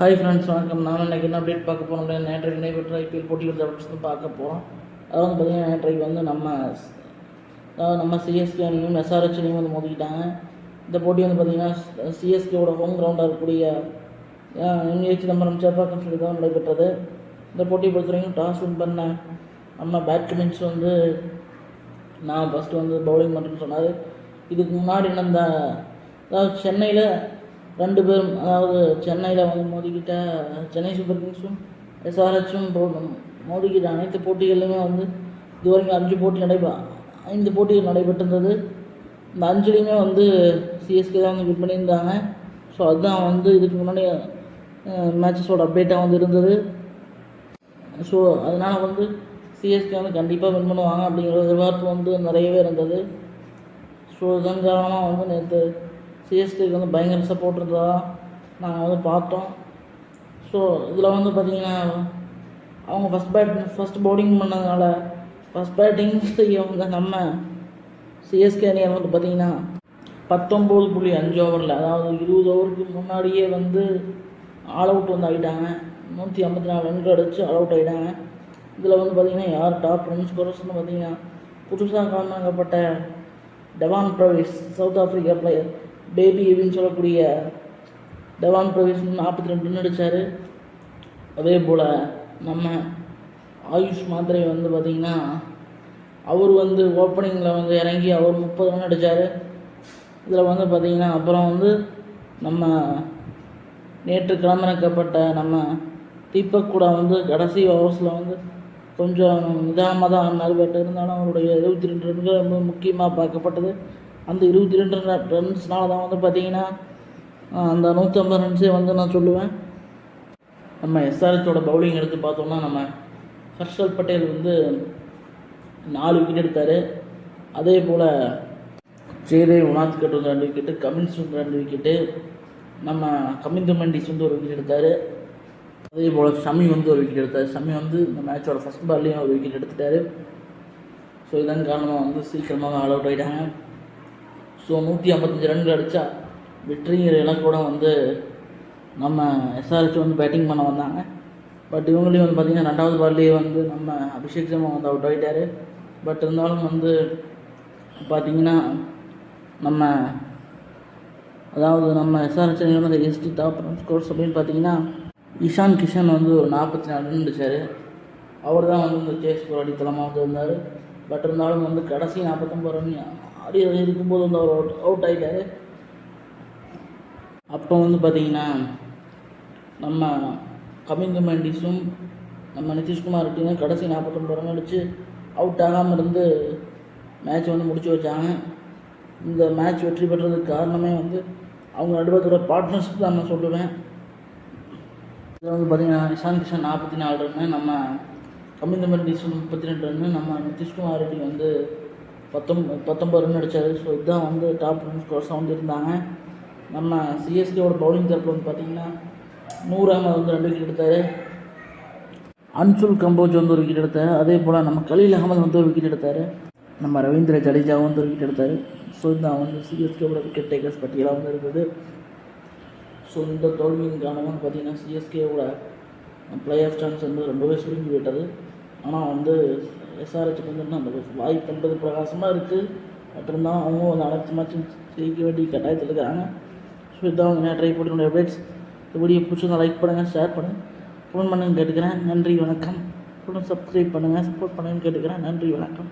Hi friends வணக்கம். நான் இன்னைக்கு என்ன அப்டேட் பார்க்க போகிறோம் அப்படின்னா நேற்றைக்கு நடைபெற்ற ஐபிஎல் போட்டிகள் அப்படின்னு பார்க்க போகிறோம் அதாவது வந்து பார்த்திங்கன்னா நேற்றைக்கு வந்து நம்ம அதாவது நம்ம சிஎஸ்கே அணியும் எஸ்ஆர்ஹெச் அணியும் வந்து மோதிக்கிட்டாங்க. இந்த போட்டி வந்து பார்த்திங்கன்னா சிஎஸ்கேவோட ஹோம் கிரவுண்டாக இருக்கக்கூடிய எம்ஏ சிதம்பரம் சேப்பாக்கம் சொல்லி தான் நடைபெற்றது. இந்த போட்டியை பொறுத்த வரைக்கும் டாஸ் வின் பண்ண நம்ம பேட்ஸ்மேன்ஸ் வந்து நான் ஃபஸ்ட்டு வந்து பவுலிங் பண்ணுறேன்னு சொன்னார். இதுக்கு முன்னாடி நம்ம அதாவது சென்னையில் ரெண்டு பேரும் அதாவது சென்னையில் வந்து மோதிக்கிட்ட சென்னை சூப்பர் கிங்ஸும் எஸ்ஆர்ஹெச்சும் மோதிக்கிட்ட அனைத்து போட்டிகளிலுமே வந்து இதுவரைக்கும் அஞ்சு போட்டி நடைபெ ஐந்து போட்டிகள் நடைபெற்றிருந்தது. இந்த அஞ்சுலேயுமே வந்து சிஎஸ்கே தான் வந்து வின் பண்ணியிருந்தாங்க. ஸோ அதுதான் வந்து இதுக்கு முன்னாடி மேட்சஸோட அப்டேட்டாக வந்து இருந்தது. ஸோ அதனால் வந்து சிஎஸ்கே வந்து கண்டிப்பாக வின் பண்ணுவாங்க அப்படிங்கிற எதிர்பார்ப்பு வந்து நிறையவே இருந்தது. ஸோ இதன் காரணமாக வந்து நேற்று சிஎஸ்கேக்கு வந்து பயங்கர சப்போர்ட் இருந்ததா நாங்கள் வந்து பார்த்தோம். ஸோ இதில் வந்து பார்த்திங்கன்னா அவங்க ஃபஸ்ட் பேட் ஃபஸ்ட் பவுலிங் பண்ணதுனால ஃபஸ்ட் பேட்டிங் செய்ய நம்ம சிஎஸ்கே அணியை வந்து பார்த்திங்கன்னா பத்தொம்போது புள்ளி அஞ்சு ஓவரில் அதாவது இருபது ஓவருக்கு முன்னாடியே வந்து ஆல் அவுட் வந்து ஆகிட்டாங்க நூற்றி ஐம்பத்தி நாலு ரன்கள் அடித்து ஆல் அவுட் ஆகிட்டாங்க இதில் வந்து பார்த்திங்கன்னா யார் டாப் ரன் ஸ்கோரர்ஸ்னு பார்த்தீங்கன்னா புதுசாக காரணமாக்கப்பட்ட Devon Brevis South Africa player baby அப்படின்னு சொல்லக்கூடிய தவான் பிரவிஸ் நாற்பத்தி ரெண்டு நடித்தார் அதே போல் நம்ம ஆயுஷ் மாத்திரை வந்து பார்த்திங்கன்னா அவர் வந்து ஓப்பனிங்கில் வந்து இறங்கி அவர் முப்பது ரன் அடித்தார் இதில் வந்து பார்த்திங்கன்னா அப்புறம் வந்து நம்ம நேற்று கிளம்பிறக்கப்பட்ட நம்ம தீபக் கூட வந்து கடைசி ஓவர்ஸில் வந்து கொஞ்சம் நிதானமாக தான் ஆடினார். பட் இருந்தாலும் அவருடைய இருபத்தி ரெண்டு ரன்கள் ரொம்ப முக்கியமாக பார்க்கப்பட்டது. அந்த இருபத்தி ரெண்டு ரன்ஸ்னால தான் வந்து பார்த்திங்கன்னா அந்த நூற்றம்பது ரன்ஸே வந்து நான் சொல்லுவேன். நம்ம எஸ்ஆர்ஹெச்சோட பவுலிங் எடுத்து பார்த்தோம்னா நம்ம ஹர்ஷல் பட்டேல் வந்து நாலு விக்கெட் எடுத்தார். அதே போல் ஜெயதேவ் உனாத்கட் வந்து ரெண்டு விக்கெட்டு கமின்ஸ் வந்து ரெண்டு விக்கெட்டு நம்ம கமிந்து மண்டிஸ் வந்து ஒரு விக்கெட் எடுத்தார். அதே போல் ஷமி வந்து ஒரு விக்கெட் எடுத்தார். ஷமி வந்து இந்த மேட்சோட ஃபஸ்ட் பால்லையும் ஒரு விக்கெட் எடுத்துட்டார். ஸோ இதன் காரணமாக வந்து சீக்கிரமாக ஆல் அவுட் ஆகிட்டாங்க ஸோ நூற்றி ஐம்பத்தஞ்சு ரன்கள் அடித்தா வெற்றிங்கிற இலக்கோட வந்து நம்ம எஸ்ஆர்ஹெச் வந்து பேட்டிங் பண்ண வந்தாங்க. பட் இவங்களையும் வந்து பார்த்திங்கன்னா ரெண்டாவது பால்லேயே வந்து நம்ம அபிஷேக் சர்மா வந்து அவுட் ஆகிட்டார் பட் இருந்தாலும் வந்து பார்த்திங்கன்னா நம்ம அதாவது நம்ம எஸ்ஆர்ஹெச் வந்து எஸ்டி டாப் ரன் ஸ்கோர்ஸ் அப்படின்னு பார்த்தீங்கன்னா இஷான் கிஷன் வந்து ஒரு நாற்பத்தி நாலு ரன் அடித்தார் அவர் தான் வந்து இந்த சேஸ் போராடி தளமாக வந்து இருந்தார் பட் இருந்தாலும் வந்து கடைசி நாற்பத்தொம்பது ரன் ஆடி இருக்கும்போது வந்து அவர் அவுட் அவுட் ஆகிட்டார் அப்போ வந்து பார்த்திங்கன்னா நம்ம கமிங் கமாண்டிஸும் நம்ம நிதிஷ்குமார் டீமும் கடைசி நாற்பத்தொம்பது ரன் அடித்து அவுட் ஆகாமல் இருந்து மேட்ச் வந்து முடிச்சு வச்சாங்க. இந்த மேட்ச் வெற்றி பெற்றதுக்கு காரணமே வந்து அவங்க நடுவத்தோட பார்ட்னர்ஷிப் தான் நான் சொல்லுவேன். இதில் வந்து பார்த்திங்கன்னா நிஷாந்த் கிஷன் நாற்பத்தி நாலு ரன்னு நம்ம கமிந்த மெண்டிஸ் முப்பத்தி ரெண்டு ரன்னு நம்ம நிதிஷ்குமார் ரெட்டி வந்து பத்தொம் பத்தொம்பது ரன் அடித்தார் ஸோ இதுதான் வந்து டாப் ரன் ஸ்கோர்ஸாக வந்து இருந்தாங்க. நம்ம சிஎஸ்கேவோட பவுலிங் தரப்பில் வந்து பார்த்திங்கன்னா நூறு அகமது வந்து ரெண்டு விக்கெட் எடுத்தார். அன்சுல் கம்போஜ் வந்து ஒரு விக்கெட் எடுத்தார். அதே போல் நம்ம கலீல் அகமது வந்து ஒரு விக்கெட் எடுத்தார். நம்ம ரவீந்திர ஜடேஜாவும் வந்து ஒரு விக்கெட் எடுத்தார். ஸோ இதுதான் வந்து சிஎஸ்கேவோட விக்கெட் டேக்கர்ஸ் பட்டியலாக வந்து இருக்குது. ஸோ இந்த தோல்வியின் காரணமாக பார்த்திங்கன்னா சிஎஸ்கேவோட பிளே ஆஃப் சான்ஸ் வந்து ரொம்பவே சுருங்கி விட்டது ஆனால் வந்து எஸ்ஆர்ஹெச்சுக்கு வந்து அந்த வாய்ப்புன்றது பிரகாசமாக இருக்குது பட் இருந்தாலும் அவங்க வந்து அனைத்து மேட்சும் ஜெயிக்க வேண்டிய கட்டாயத்தில் இருக்காங்க. ஸோ இதான் அவங்க ட்ரை போட்டு அப்டேட்ஸ் இந்த வீடியோ பிடிச்சிருந்தா லைக் பண்ணுங்கள் ஷேர் பண்ணுங்கள் ஃபோன் பண்ணுங்க கேட்டுக்கிறேன். நன்றி வணக்கம். ஃபுல்லும் சப்ஸ்கிரைப் பண்ணுங்கள் சப்போர்ட் பண்ணுங்கன்னு கேட்டுக்கிறேன். நன்றி வணக்கம்.